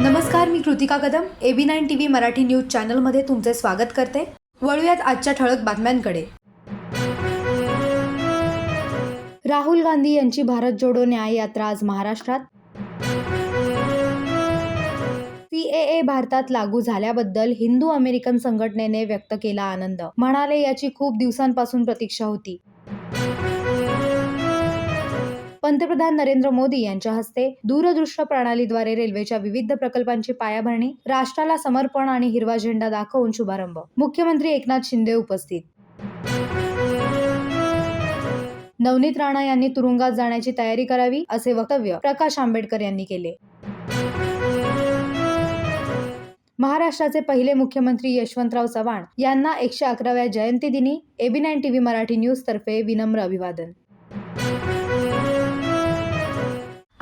नमस्कार मी Kritika Kadam. A B nine T V Marathi news चॅनलमध्ये तुमचे स्वागत करते. वळूयात आजच्या ठळक बातम्यांकडे. राहुल गांधी यांची भारत जोडो न्याय यात्रा आज महाराष्ट्रात. सीएए भारतात लागू झाल्याबद्दल हिंदू अमेरिकन संघटनेने व्यक्त केला आनंद. म्हणाले याची खूप दिवसांपासून प्रतीक्षा होती. पंतप्रधान नरेंद्र मोदी यांच्या हस्ते दूरदृश्य प्रणालीद्वारे रेल्वेच्या विविध प्रकल्पांची पायाभरणी राष्ट्राला समर्पण आणि हिरवा झेंडा दाखवून शुभारंभ. मुख्यमंत्री एकनाथ शिंदे उपस्थित. नवनीत राणा यांनी तुरुंगात जाण्याची तयारी करावी असे वक्तव्य प्रकाश आंबेडकर यांनी केले. महाराष्ट्राचे पहिले मुख्यमंत्री यशवंतराव चव्हाण यांना एकशे अकराव्या जयंती दिनी A B nine TV Marathi news तर्फे विनम्र अभिवादन.